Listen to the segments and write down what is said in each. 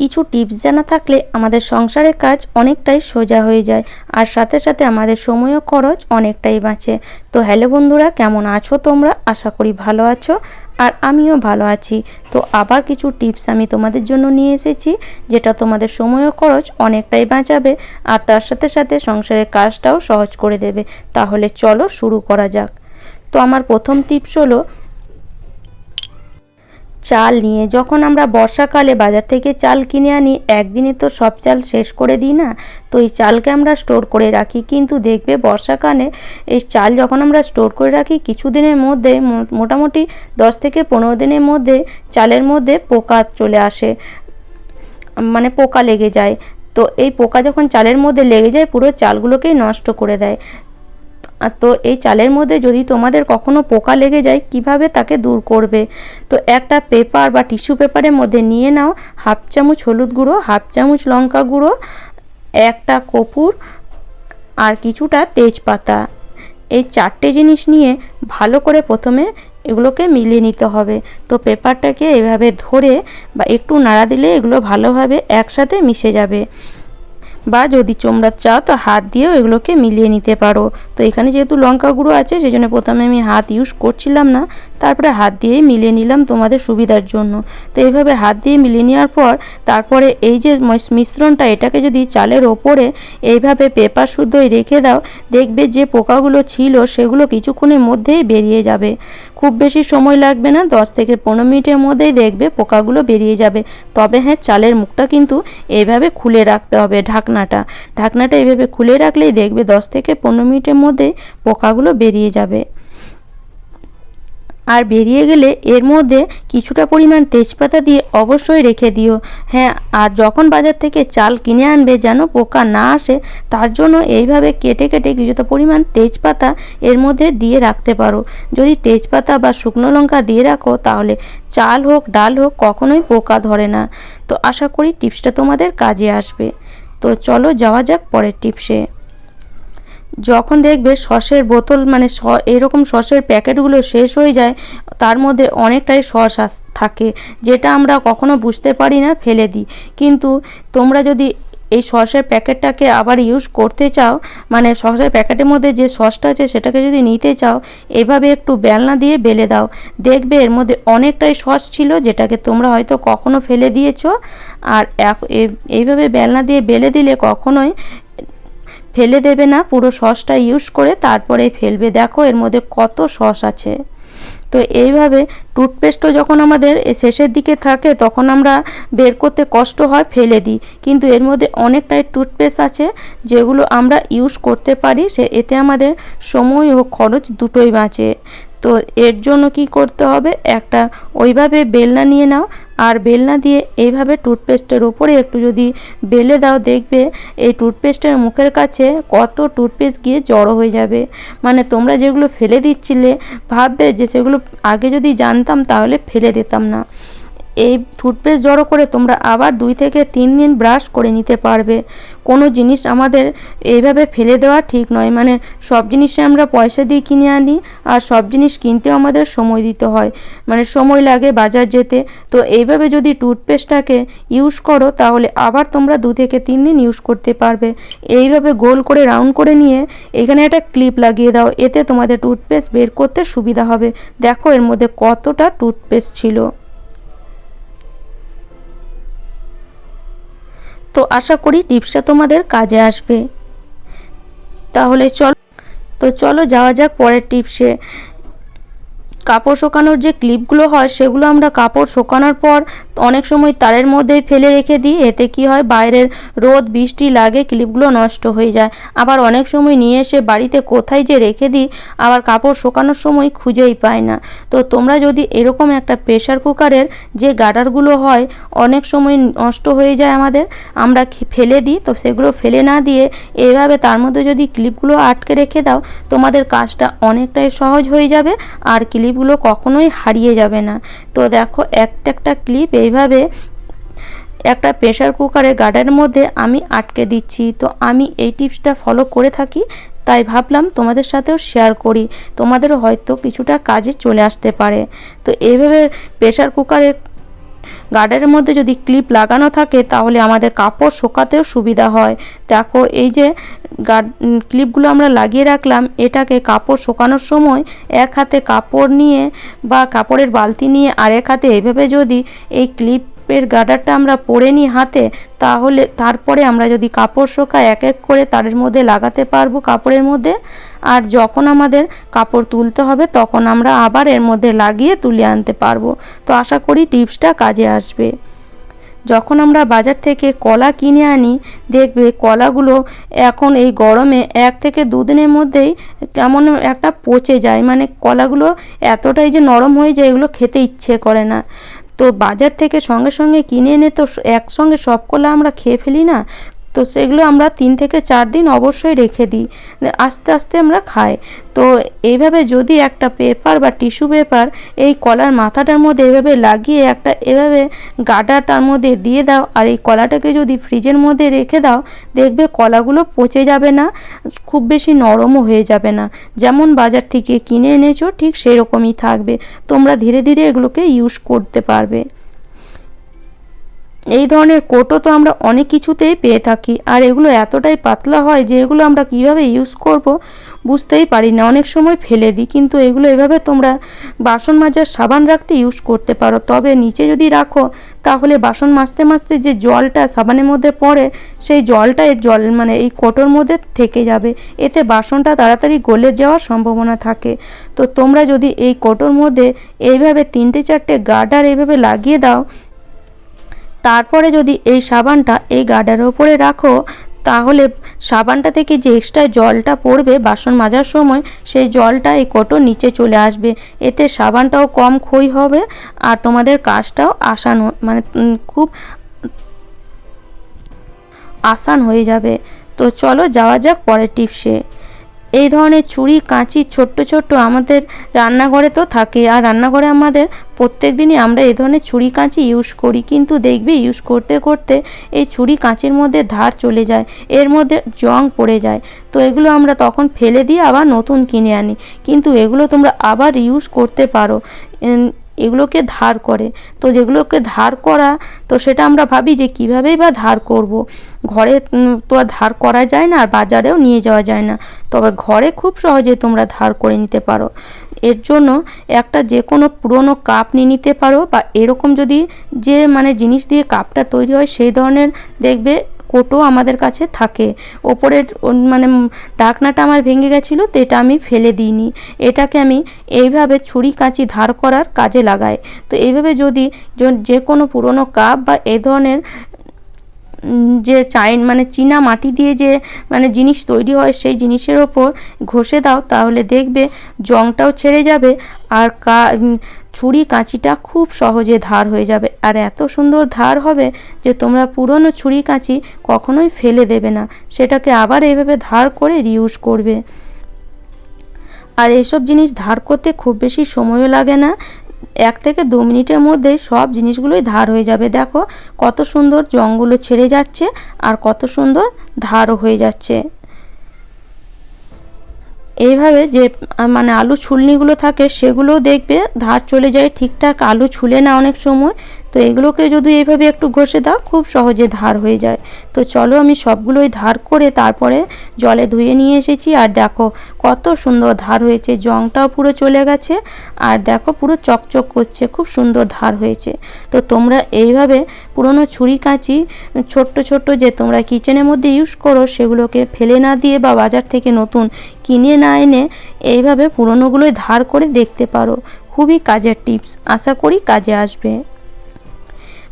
কিছু টিপস জানা থাকলে আমাদের সংসারের কাজ অনেকটাই সোজা হয়ে যায়, আর সাথে সাথে আমাদের সময়ও খরচ অনেকটাই বাঁচে। তো হ্যালো বন্ধুরা, কেমন আছো তোমরা? আশা করি ভালো আছো, আর আমিও ভালো আছি। তো আবার কিছু টিপস আমি তোমাদের জন্য নিয়ে এসেছি, যেটা তোমাদের সময়ও খরচ অনেকটাই বাঁচাবে, আর তার সাথে সাথে সংসারের কাজটাও সহজ করে দেবে। তাহলে চলো শুরু করা যাক। তো আমার প্রথম টিপস হলো চাল নিয়ে, যখন আমরা বর্ষাকালে বাজার থেকে চাল কিনে আনি, একদিনে তো সব চাল শেষ করে দিই না? তো এই চালকে আমরা স্টোর করে রাখি। কিন্তু দেখবে বর্ষাকালে এই চাল যখন আমরা স্টোর করে রাখি কিছুদিনের মধ্যে, মো- মোটামুটি দশ থেকে পনেরো দিনের মধ্যে চালের মধ্যে পোকা চলে আসে। মানে পোকা লেগে যায়। তো এই পোকা যখন চালের মধ্যে লেগে যায়, পুরো চালগুলোকেই নষ্ট করে দেয়। আর তো এই চালের মধ্যে যদি তোমাদের কখনো পোকা লেগে যায়, কীভাবে তাকে দূর করবে? তো একটা পেপার বা টিস্যু পেপারের মধ্যে নিয়ে নাও, হাফ চামচ হলুদ গুঁড়ো, হাফ চামচ লঙ্কা গুঁড়ো, একটা কপুর আর কিছুটা তেজপাতা। এই চারটে জিনিস নিয়ে ভালো করে প্রথমে এগুলোকে মিলিয়ে নিতে হবে। তো পেপারটাকে এভাবে ধরে বা একটু নাড়া দিলে এগুলো ভালোভাবে একসাথে মিশে যাবে। বা যদি তোমরা চাও, তো হাত দিয়েও এগুলোকে মিলিয়ে নিতে পারো। তো এখানে যেহেতু লঙ্কা গুঁড়ো আছে সেই জন্য প্রথমে আমি হাত ইউজ করছিলাম না। তারপরে হাত দিয়েই মিলিয়ে নিলাম তোমাদের সুবিধার জন্য। তো এইভাবে হাত দিয়ে মিলিয়ে নেওয়ার পর, তারপরে এই যে মিশ্রণটা, এটাকে যদি চালের ওপরে এইভাবে পেপার শুদ্ধই রেখে দাও, দেখবে যে পোকাগুলো ছিল, সেগুলো কিছুক্ষণের মধ্যেই বেরিয়ে যাবে। খুব বেশি সময় লাগবে না, দশ থেকে পনেরো মিনিটের মধ্যেই দেখবে পোকাগুলো বেরিয়ে যাবে। তবে হ্যাঁ চালের মুখটা কিন্তু এইভাবে খুলে রাখতে হবে ঢাকনাটা। ঢাকনাটা এভাবে খুলে রাখলেই দেখবে দশ থেকে পনেরো মিনিটের মধ্যেই পোকাগুলো বেরিয়ে যাবে। আর বেরিয়ে গেলে এর মধ্যে কিছুটা পরিমাণ তেজপাতা দিয়ে অবশ্যই রেখে দিও। হ্যাঁ আর যখন বাজার থেকে চাল কিনে আনবে যেন পোকা না আসে, তার জন্য এইভাবে কেটে কেটে কিছুটা পরিমাণ তেজপাতা এর মধ্যে দিয়ে রাখতে পারো। যদি তেজপাতা বা শুকনো লঙ্কা দিয়ে রাখো, তাহলে চাল হোক, ডাল হোক, কখনোই পোকা ধরে না। তো আশা করি টিপসটা তোমাদের কাজে আসবে। তো চলো যাওয়া যাক পরের টিপসে। যখন দেখবে সসের বোতল মানে এরকম সসের প্যাকেটগুলো শেষ হয়ে যায়, তার মধ্যে অনেকটাই সস থাকে, যেটা আমরা কখনো বুঝতে পারি না, ফেলে দিই। কিন্তু তোমরা যদি এই সসের প্যাকেটটাকে আবার ইউজ করতে চাও মানে সসের প্যাকেটের মধ্যে যে সসটা আছে, সেটাকে যদি নিতে চাও, এভাবে একটু বেলনা দিয়ে বেলে দাও। দেখবে এর মধ্যে অনেকটাই সস ছিল, যেটাকে তোমরা হয়তো কখনো ফেলে দিয়েছ। আর এইভাবে বেলনা দিয়ে বেলে দিলে কখনোই ফেলে দেবে না, পুরো সসটা ইউজ করে তারপরে ফেলবে। দেখো, এর মধ্যে কত সস আছে। তো এইভাবে টুথপেস্টও যখন আমাদের শেষের দিকে থাকে, তখন আমরা বের করতে কষ্ট হয়, ফেলে দিই। কিন্তু এর মধ্যে অনেকটাই টুথপেস্ট আছে, যেগুলো আমরা ইউজ করতে পারি, সে এতে আমাদের সময় ও খরচ দুটোই বাঁচে। তো এর জন্য কি করতে হবে? একটা ওইভাবে বেলনা নিয়ে নাও আর বেলনা দিয়ে এইভাবে টুথপেস্টের ওপরে একটু যদি বেলে দাও, দেখবে এই টুথপেস্টের মুখের কাছে কত টুথপেস্ট গিয়ে জড়ো হয়ে যাবে। মানে তোমরা যেগুলো ফেলে দিচ্ছিলে, ভাববে যে সেগুলো আগে যদি জানতাম তাহলে ফেলে দিতাম না। এই টুথপেস্ট জড়ো করে তোমরা আবার দুই থেকে তিন দিন ব্রাশ করে নিতে পারবে। কোনো জিনিস আমাদের এইভাবে ফেলে দেওয়া ঠিক নয়। মানে সব জিনিসে আমরা পয়সা দিয়ে কিনে আনি আর সব জিনিস কিনতেও আমাদের সময় দিতে হয়। মানে সময় লাগে বাজার যেতে। তো এইভাবে যদি টুথপেস্টটাকে ইউজ করো তাহলে আবার তোমরা দু থেকে তিন দিন ইউজ করতে পারবে। এইভাবে গোল করে, রাউন্ড করে নিয়ে এখানে একটা ক্লিপ লাগিয়ে দাও। এতে তোমাদের টুথপেস্ট বের করতে সুবিধা হবে। দেখো এর মধ্যে কতটা টুথপেস্ট ছিল। তো আশা করি টিপসটা তোমাদের কাজে আসবে। তাহলে চল, তো চলো যাওয়া যাক পরের টিপসে। কাপড় শুকানোর যে ক্লিপগুলো হয়, সেগুলো আমরা কাপড় শুকানোর পর অনেক সময় তারের মধ্যেই ফেলে রেখে দিই। এতে কি হয়? বাইরের রোদ, বৃষ্টি লাগে, ক্লিপগুলো নষ্ট হয়ে যায়। আবার অনেক সময় নিয়ে এসে বাড়িতে কোথায় যে রেখে দিই, আবার কাপড় শুকানোর সময় খুঁজেই পাই না। তো তোমরা যদি এরকম একটা প্রেশার কুকারের যে গাডারগুলো হয়, অনেক সময় নষ্ট হয়ে যায় আমাদের, আমরা ফেলে দিই। তো সেগুলো ফেলে না দিয়ে এইভাবে তার মধ্যে যদি ক্লিপগুলো আটকে রেখে দাও, তোমাদের কাজটা অনেকটাই সহজ হয়ে যাবে। আর ক্লিপগুলো কখনোই হারিয়ে যাবে না। তো দেখো, একটা একটা ক্লিপ এইভাবে একটা প্রেশার কুকারের গার্ডের মধ্যে আমি আটকে দিচ্ছি। তো আমি এই টিপসটা ফলো করে থাকি, তাই ভাবলাম তোমাদের সাথেও শেয়ার করি। তোমাদেরও হয়তো কিছুটা কাজে চলে আসতে পারে। তো এইভাবে প্রেশার কুকারে গার্ডারের মধ্যে যদি ক্লিপ লাগানো থাকে, তাহলে আমাদের কাপড় শোকাতেও সুবিধা হয়। দেখো, এই যে গার্ড ক্লিপগুলো আমরা লাগিয়ে রাখলাম, এটাকে কাপড় শোকানোর সময় এক হাতে কাপড় নিয়ে বা কাপড়ের বালতি নিয়ে আর এক হাতে, এভাবে যদি এই ক্লিপ এর গার্ডারটা আমরা পরে নিই হাতে, তাহলে তারপরে আমরা যদি কাপড় শোকায় এক এক করে তারের মধ্যে লাগাতে পারব কাপড়ের মধ্যে। আর যখন আমাদের কাপড় তুলতে হবে, তখন আমরা আবার এর মধ্যে লাগিয়ে তুলে আনতে পারব। তো আশা করি টিপসটা কাজে আসবে। যখন আমরা বাজার থেকে কলা কিনে আনি, দেখবে কলাগুলো এখন এই গরমে এক থেকে দুদিনের মধ্যেই কেমন একটা পচে যায়। মানে কলাগুলো এতটাই যে নরম হয়ে যায়, এগুলো খেতে ইচ্ছে করে না। তো বাজার থেকে সঙ্গে সঙ্গে কিনে এনে তো একসঙ্গে সব কলা আমরা খেয়ে ফেলি না? তো সেগুলো আমরা তিন থেকে চার দিন অবশ্যই রেখে দিই। আস্তে আস্তে আমরা খাই। তো এইভাবে যদি একটা পেপার বা টিস্যু পেপার এই কলার মাথাটার মধ্যে এভাবে লাগিয়ে একটা এভাবে গাডাটার মধ্যে দিয়ে দাও আর এই কলাটাকে যদি ফ্রিজের মধ্যে রেখে দাও, দেখবে কলাগুলো পচে যাবে না, খুব বেশি নরমও হয়ে যাবে না। যেমন বাজার থেকে কিনে এনেছো, ঠিক সেরকমই থাকবে। তোমরা ধীরে ধীরে এগুলোকে ইউজ করতে পারবে। এই ধরনের কোটো তো আমরা অনেক কিছুতেই পেয়ে থাকি। আর এগুলো এতটাই পাতলা হয় যে এগুলো আমরা কীভাবে ইউজ করব বুঝতেই পারি না। অনেক সময় ফেলে দিই, কিন্তু এগুলো এভাবে তোমরা বাসন মাজার সাবান রাখতে ইউজ করতে পারো। তবে নিচে যদি রাখো, তাহলে বাসন মাজতে মাজতে যে জলটা সাবানের মধ্যে পড়ে, সেই জলটা জল মানে এই কোটোর মধ্যে থেকে যাবে। এতে বাসনটা তাড়াতাড়ি গলে যাওয়ার সম্ভাবনা থাকে। তো তোমরা যদি এই কোটোর মধ্যে এইভাবে তিনটে চারটে গার্ডার এইভাবে লাগিয়ে দাও তারপরে যদি এই সাবানটা এই গার্ডারের ওপরে রাখো, তাহলে সাবানটা থেকে যে এক্সট্রা জলটা পড়বে বাসন মাজার সময়, সেই জলটা এই কোটো নিচে চলে আসবে। এতে সাবানটাও কম ক্ষয় হবে আর তোমাদের কাজটাও আসান মানে খুব আসান হয়ে যাবে। তো চলো যাওয়া যাক পরের টিপসে। এই ধরনের ছুরি কাঁচি, ছোট্ট ছোট্ট আমাদের রান্নাঘরে তো থাকে। আর রান্নাঘরে আমাদের প্রত্যেক দিনই আমরা এই ধরনের ছুরি কাঁচি ইউজ করি। কিন্তু দেখবে ইউজ করতে করতে এই ছুরি কাঁচির মধ্যে ধার চলে যায়। এর মধ্যে জং পড়ে যায়। তো এগুলো আমরা তখন ফেলে দিয়ে আবার নতুন কিনে আনি। কিন্তু এগুলো তোমরা আবার ইউজ করতে পারো। এগুলোকে ধার করে। তো যেগুলোকে ধার করা, তো সেটা আমরা ভাবি যে কীভাবেই বা ধার করব। ঘরে তো আর ধার করা যায় না, আর বাজারেও নিয়ে যাওয়া যায় না। তবে ঘরে খুব সহজে তোমরা ধার করে নিতে পারো। এর জন্য একটা যে কোনো পুরনো কাপ নিয়ে নিতে পারো, বা এরকম যদি যে মানে জিনিস দিয়ে কাপটা তৈরি হয়, সেই ধরনের দেখবে কোটো আমাদের কাছে থাকে। ওপরের মানে ঢাকনাটা আমার ভেঙে গেছিল, তো এটা আমি ফেলে দিইনি। এটাকে আমি এইভাবে ছুরি কাঁচি ধার করার কাজে লাগাই। তো এইভাবে যদি যে কোনো পুরনো কাপ বা এ ধরনের যে চাইন মানে চীনা মাটি দিয়ে যে মানে জিনিস তৈরি হয়, সেই জিনিসের ওপর ঘষে দাও, তাহলে দেখবে জংটাও ছেড়ে যাবে, আর কা ছুরি কাঁচিটা খুব সহজে ধার হয়ে যাবে। আর এত সুন্দর ধার হবে যে তোমরা পুরনো ছুরি কাঁচি কখনোই ফেলে দেবে না। সেটাকে আবার এইভাবে ধার করে রিউজ করবে। আর এইসব জিনিস ধার করতে খুব বেশি সময়ও লাগে না। এক থেকে দু মিনিটের মধ্যে সব জিনিসগুলোই ধার হয়ে যাবে। দেখো কত সুন্দর জঙ্গলও ছেড়ে যাচ্ছে আর কত সুন্দর ধারও হয়ে যাচ্ছে। এইভাবে যে মানে আলু ছুলনিগুলো থাকে সেগুলোও দেখবে, ধার চলে যায় ঠিকঠাক আলু ছুলে না অনেক সময়। তো এগুলোকে যদি এইভাবে একটু ঘষে দাও, খুব সহজে ধার হয়ে যায়। তো চলো আমি সবগুলোই ধার করে তারপরে জলে ধুয়ে নিয়ে এসেছি। আর দেখো কত সুন্দর ধার হয়েছে, জংটাও পুরো চলে গেছে। আর দেখো পুরো চকচক করছে, খুব সুন্দর ধার হয়েছে। তো তোমরা এইভাবে পুরনো ছুরি কাঁচি, ছোট্ট ছোট্ট যে তোমরা কিচেনের মধ্যে ইউজ করো, সেগুলোকে ফেলে না দিয়ে বা বাজার থেকে নতুন কিনে না এনে এইভাবে পুরনোগুলোই ধার করে দেখতে পারো। খুবই কাজের টিপস। আশা করি কাজে আসবে।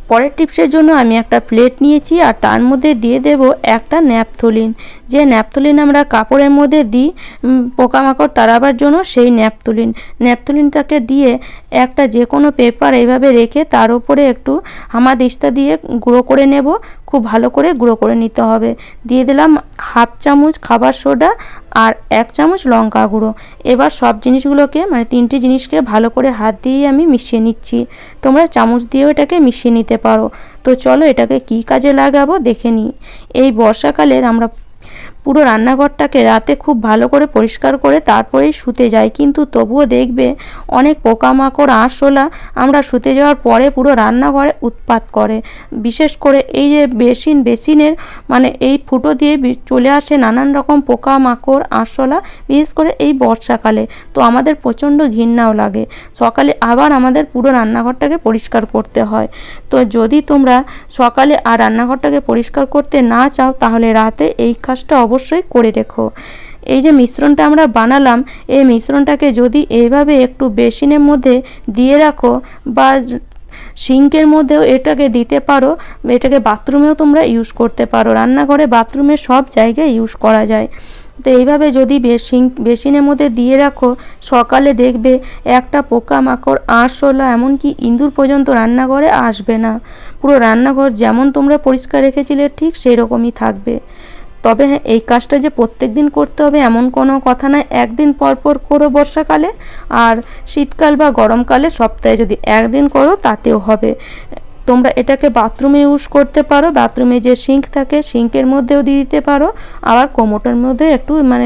পরের টিপসের জন্য আমি একটা প্লেট নিয়েছি আর তার মধ্যে দিয়ে দেব একটা ন্যাপথলিন। যে ন্যাপথলিন আমরা কাপড়ের মধ্যে দিই পোকামাকড় তাড়াবার জন্য সেই ন্যাপথলিন। ন্যাপথলিনটাকে দিয়ে একটা যে কোনো পেপার এইভাবে রেখে তার উপরে একটু হামাদিস্তা দিয়ে গুঁড়ো করে নেব। খুব ভালো করে গুঁড়ো করে নিতে হবে। দিয়ে দিলাম হাফ চামচ খাবার সোডা আর এক চামচ লঙ্কা গুঁড়ো। এবার সব জিনিসগুলোকে মানে তিনটি জিনিসকে ভালো করে হাত দিয়ে আমি মিশিয়ে নিচ্ছি। তোমরা চামচ দিয়েও এটাকে মিশিয়ে নিতে পারো। তো চলো এটাকে কি কাজে লাগাবো দেখে নিই। এই বর্ষাকালের আমরা পুরো রান্নাঘরটাকে রাতে খুব ভালো করে পরিষ্কার করে তারপরেই শুতে যাই। কিন্তু তবুও দেখবে অনেক পোকামাকড়, আরশোলা আমরা শুতে যাওয়ার পরে পুরো রান্নাঘরে উৎপাত করে। বিশেষ করে এই যে বেসিন, বেসিনের মানে এই ফুটো দিয়ে চলে আসে নানান রকম পোকামাকড়, আরশোলা, বিশেষ করে এই বর্ষাকালে। তো আমাদের প্রচণ্ড ঘৃণাও লাগে। সকালে আবার আমাদের পুরো রান্নাঘরটাকে পরিষ্কার করতে হয়। তো যদি তোমরা সকালে আর রান্নাঘরটাকে পরিষ্কার করতে না চাও, তাহলে রাতে এই কাজটা অবশ্যই করে রেখো। এই যে মিশ্রণটা আমরা বানালাম, এই মিশ্রণটাকে যদি এইভাবে একটু বেসিনের মধ্যে দিয়ে রাখো বা সিঙ্কের মধ্যেও এটাকে দিতে পারো, এটাকে বাথরুমেও তোমরা ইউজ করতে পারো। রান্নাঘরে বাথরুমে সব জায়গায় ইউজ করা যায়। তো এইভাবে যদি বেসিন বেসিনের মধ্যে দিয়ে রাখো, সকালে দেখবে একটা পোকামাকড় আরশোলা এমনকি ইঁদুর পর্যন্ত রান্নাঘরে আসবে না। পুরো রান্নাঘর যেমন তোমরা পরিষ্কার রেখেছিলে ঠিক সেই রকমই থাকবে। তবে হ্যাঁ এই কাজটা যে প্রত্যেক দিন করতে হবে এমন কোনো কথা নয়। একদিন পর পর করো বর্ষাকালে, আর শীতকাল বা গরমকালে সপ্তাহে যদি একদিন করো, তাতেও হবে। তোমরা এটাকে বাথরুমে ইউজ করতে পারো, বাথরুমে যে সিঙ্ক থাকে, সিঙ্কের মধ্যেও দিয়ে দিতে পারো, আবার কোমোটের মধ্যে একটু মানে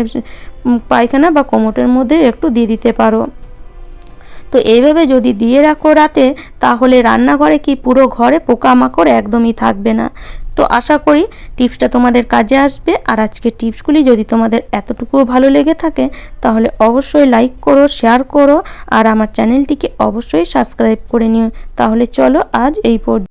পায়খানা বা কোমোটের মধ্যে একটু দিয়ে দিতে পারো। তো এইভাবে যদি দিয়ে রাখো রাতে, তাহলে রান্নাঘরে কি পুরো ঘরে পোকামাকড় একদমই থাকবে না। তো আশা করি টিপসটা তোমাদের কাজে আসবে। আর আজকের টিপসগুলি যদি তোমাদের এতটুকুও ভালো লেগে থাকে, তাহলে অবশ্যই লাইক করো শেয়ার করো, আর আমার চ্যানেলটিকে অবশ্যই সাবস্ক্রাইব করে নিও। তাহলে চলো আজ এই পর্যন্ত।